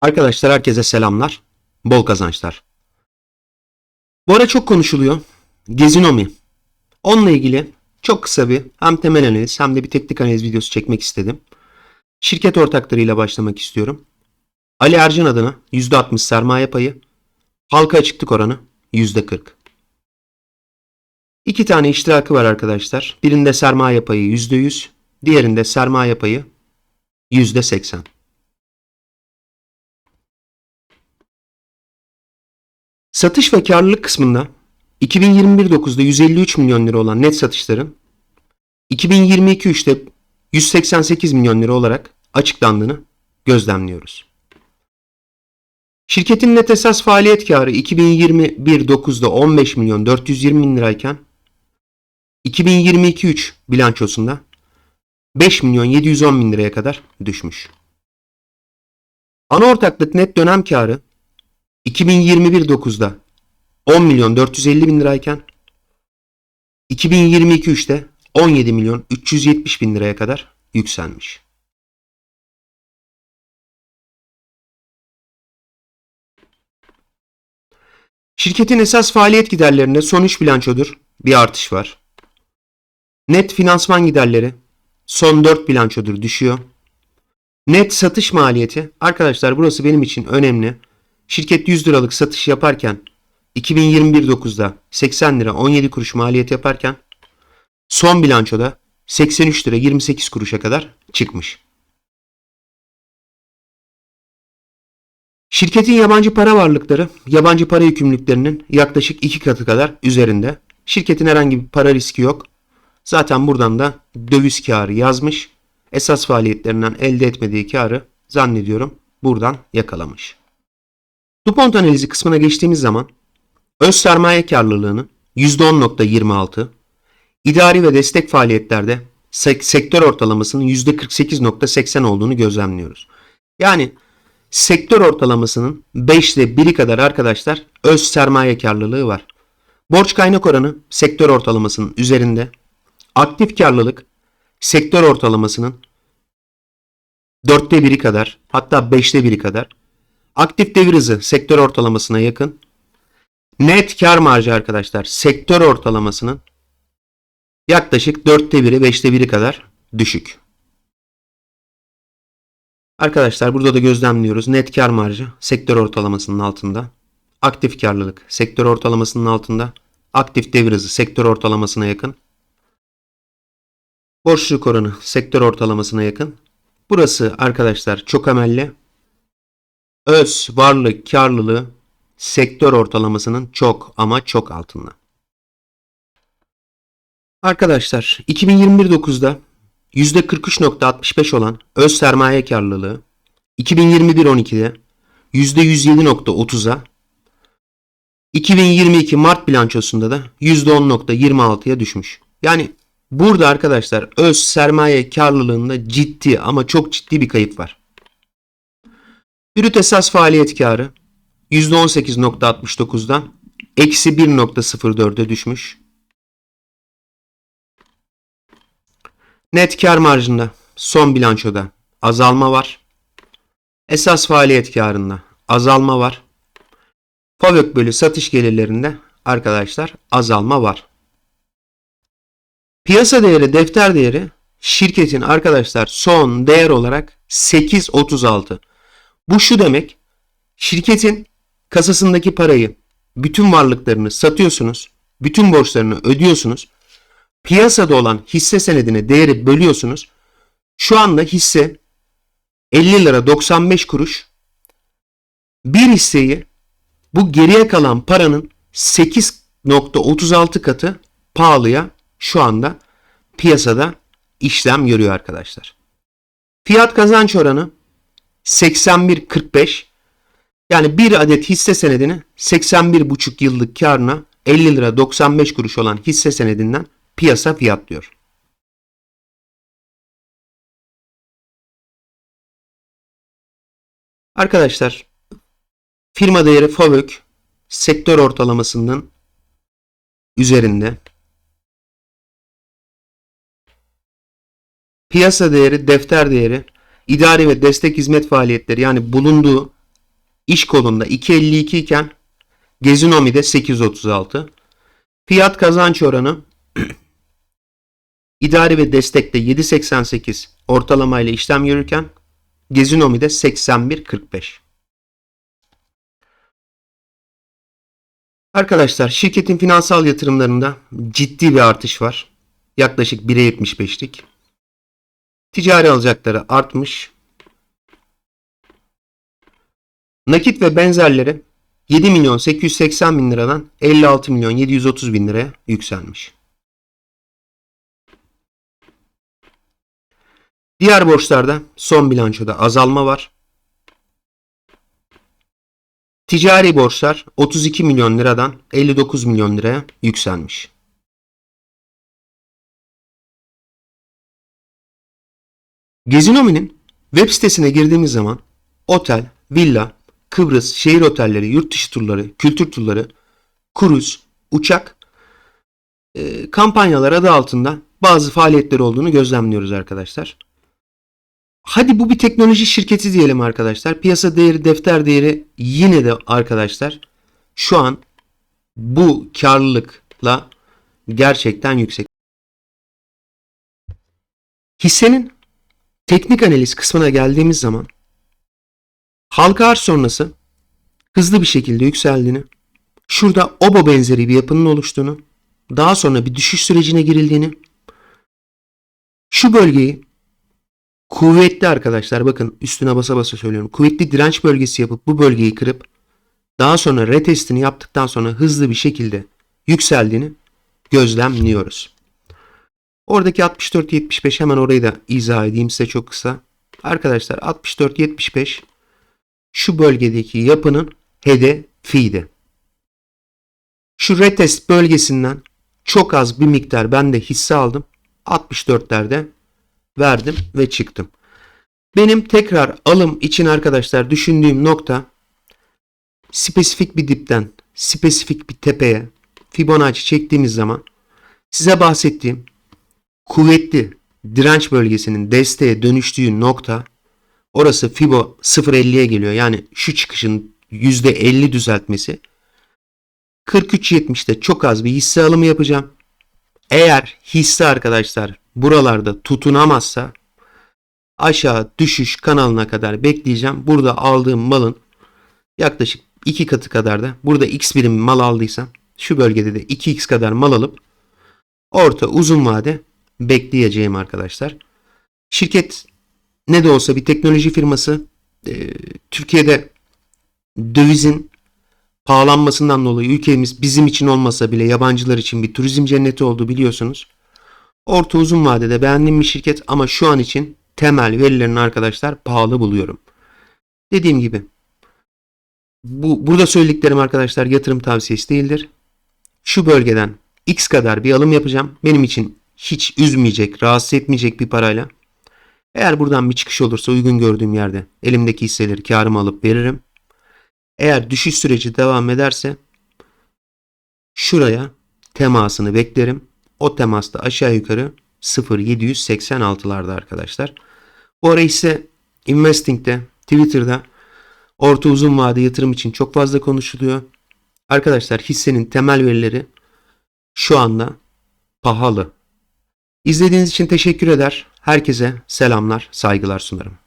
Arkadaşlar herkese selamlar. Bol kazançlar. Bu ara çok konuşuluyor. Gezinomi. Onunla ilgili çok kısa bir hem temel analiz hem de bir teknik analiz videosu çekmek istedim. Şirket ortaklarıyla başlamak istiyorum. Ali Ercan adına %60 sermaye payı. Halka açıklık oranı %40. İki tane iştirakı var arkadaşlar. Birinde sermaye payı %100, diğerinde sermaye payı %80. Satış ve karlılık kısmında 2021-9'da 153 milyon lira olan net satışların 2022-3'te 188 milyon lira olarak açıklandığını gözlemliyoruz. Şirketin net esas faaliyet karı 2021-9'da 15 milyon 420 bin lirayken 2022-3 bilançosunda 5 milyon 710 bin liraya kadar düşmüş. Ana ortaklık net dönem karı 2021-9'da 10 milyon 450 bin lirayken 2022-3'te 17 milyon 370 bin liraya kadar yükselmiş. Şirketin esas faaliyet giderlerinde son 3 bilançodur bir artış var. Net finansman giderleri son 4 bilançodur düşüyor. Net satış maliyeti arkadaşlar burası benim için önemli. Şirket 100 liralık satış yaparken 2021-9'da 80 lira 17 kuruş maliyet yaparken son bilançoda 83 lira 28 kuruşa kadar çıkmış. Şirketin yabancı para varlıkları yabancı para yükümlülüklerinin yaklaşık iki katı kadar üzerinde. Şirketin herhangi bir para riski yok. Zaten buradan da döviz karı yazmış. Esas faaliyetlerinden elde etmediği karı zannediyorum buradan yakalamış. DuPont analizi kısmına geçtiğimiz zaman öz sermaye karlılığının %10.26, idari ve destek faaliyetlerde sek- sektör ortalamasının %48.80 olduğunu gözlemliyoruz. Yani sektör ortalamasının 5'te 1'i kadar arkadaşlar öz sermaye karlılığı var. Borç kaynak oranı sektör ortalamasının üzerinde. Aktif karlılık sektör ortalamasının 4'te 1'i kadar hatta 5'te 1'i kadar. Aktif devir hızı sektör ortalamasına yakın. Net kar marjı arkadaşlar sektör ortalamasının yaklaşık 4'te 1'i 5'te 1'i kadar düşük. Arkadaşlar burada da gözlemliyoruz. Net kar marjı sektör ortalamasının altında. Aktif karlılık sektör ortalamasının altında. Aktif devir hızı sektör ortalamasına yakın. Borçluluk oranı sektör ortalamasına yakın. Burası arkadaşlar çok emelli. Öz varlık karlılığı sektör ortalamasının çok ama çok altında. Arkadaşlar 2021-9'da %43.65 olan öz sermaye karlılığı 2021-12'de %107.30'a 2022 Mart bilançosunda da %10.26'ya düşmüş. Yani burada arkadaşlar öz sermaye karlılığında ciddi ama çok ciddi bir kayıp var. Brüt esas faaliyet karı %18.69'dan eksi 1.04'e düşmüş. Net kar marjında son bilançoda azalma var. Esas faaliyet karında azalma var. FAVÖK bölü satış gelirlerinde arkadaşlar azalma var. Piyasa değeri, defter değeri şirketin arkadaşlar son değer olarak 8.36. Bu şu demek. Şirketin kasasındaki parayı, bütün varlıklarını satıyorsunuz, bütün borçlarını ödüyorsunuz. Piyasada olan hisse senedine değeri bölüyorsunuz. Şu anda hisse 50 lira 95 kuruş. Bir hisseyi bu geriye kalan paranın 8.36 katı pahalıya şu anda piyasada işlem görüyor arkadaşlar. Fiyat kazanç oranı 81.45 yani bir adet hisse senedini 81,5 yıllık karına 50 lira 95 kuruş olan hisse senedinden piyasa fiyatlıyor. Arkadaşlar firma değeri FAVÖK sektör ortalamasının üzerinde. Piyasa değeri, defter değeri, idari ve destek hizmet faaliyetleri yani bulunduğu iş kolunda 2.52 iken Gezinomi'de 8.36. Fiyat kazanç oranı idari ve destekte 7.88 ortalamayla işlem görürken Gezinomi'de 81.45. Arkadaşlar şirketin finansal yatırımlarında ciddi bir artış var. Yaklaşık 1'e 75'lik. Ticari alacakları artmış. Nakit ve benzerleri 7 milyon 880 bin liradan 56 milyon 730 bin liraya yükselmiş. Diğer borçlarda son bilançoda azalma var. Ticari borçlar 32 milyon liradan 59 milyon liraya yükselmiş. Gezinomi'nin web sitesine girdiğimiz zaman otel, villa, Kıbrıs, şehir otelleri, yurt dışı turları, kültür turları, kruz, uçak e, kampanyalar adı altında bazı faaliyetleri olduğunu gözlemliyoruz arkadaşlar. Hadi bu bir teknoloji şirketi diyelim arkadaşlar. Piyasa değeri, defter değeri yine de arkadaşlar şu an bu karlılıkla gerçekten yüksek. Hissenin teknik analiz kısmına geldiğimiz zaman halka arz sonrası hızlı bir şekilde yükseldiğini, şurada obo benzeri bir yapının oluştuğunu, daha sonra bir düşüş sürecine girildiğini, şu bölgeyi kuvvetli arkadaşlar bakın üstüne basa basa söylüyorum. Kuvvetli direnç bölgesi yapıp bu bölgeyi kırıp daha sonra retestini yaptıktan sonra hızlı bir şekilde yükseldiğini gözlemliyoruz. Oradaki 64-75 hemen orayı da izah edeyim size çok kısa. Arkadaşlar 64-75 şu bölgedeki yapının hedefiydi. Şu retest bölgesinden çok az bir miktar ben de hisse aldım. 64'lerde verdim ve çıktım. Benim tekrar alım için arkadaşlar düşündüğüm nokta spesifik bir dipten spesifik bir tepeye Fibonacci çektiğimiz zaman size bahsettiğim kuvvetli direnç bölgesinin desteğe dönüştüğü nokta orası Fibo 0.50'ye geliyor. Yani şu çıkışın %50 düzeltmesi 43.70'te çok az bir hisse alımı yapacağım. Eğer hisse arkadaşlar buralarda tutunamazsa aşağı düşüş kanalına kadar bekleyeceğim. Burada aldığım malın yaklaşık 2 katı kadar da burada x birim mal aldıysam şu bölgede de 2x kadar mal alıp orta uzun vade bekleyeceğim arkadaşlar. Şirket ne de olsa bir teknoloji firması e, Türkiye'de dövizin pahalanmasından dolayı ülkemiz bizim için olmasa bile yabancılar için bir turizm cenneti oldu biliyorsunuz. Orta uzun vadede beğendiğim bir şirket ama şu an için temel verilerini arkadaşlar pahalı buluyorum. Dediğim gibi bu burada söylediklerim arkadaşlar yatırım tavsiyesi değildir. Şu bölgeden X kadar bir alım yapacağım. Benim için hiç üzmeyecek, rahatsız etmeyecek bir parayla. Eğer buradan bir çıkış olursa uygun gördüğüm yerde elimdeki hisseleri karımı alıp veririm. Eğer düşüş süreci devam ederse şuraya temasını beklerim. O temasta aşağı yukarı 0.786'larda arkadaşlar. Bu ara ise Investing'de, Twitter'da orta uzun vade yatırım için çok fazla konuşuluyor. Arkadaşlar hissenin temel verileri şu anda pahalı. İzlediğiniz için teşekkür eder. Herkese selamlar, saygılar sunarım.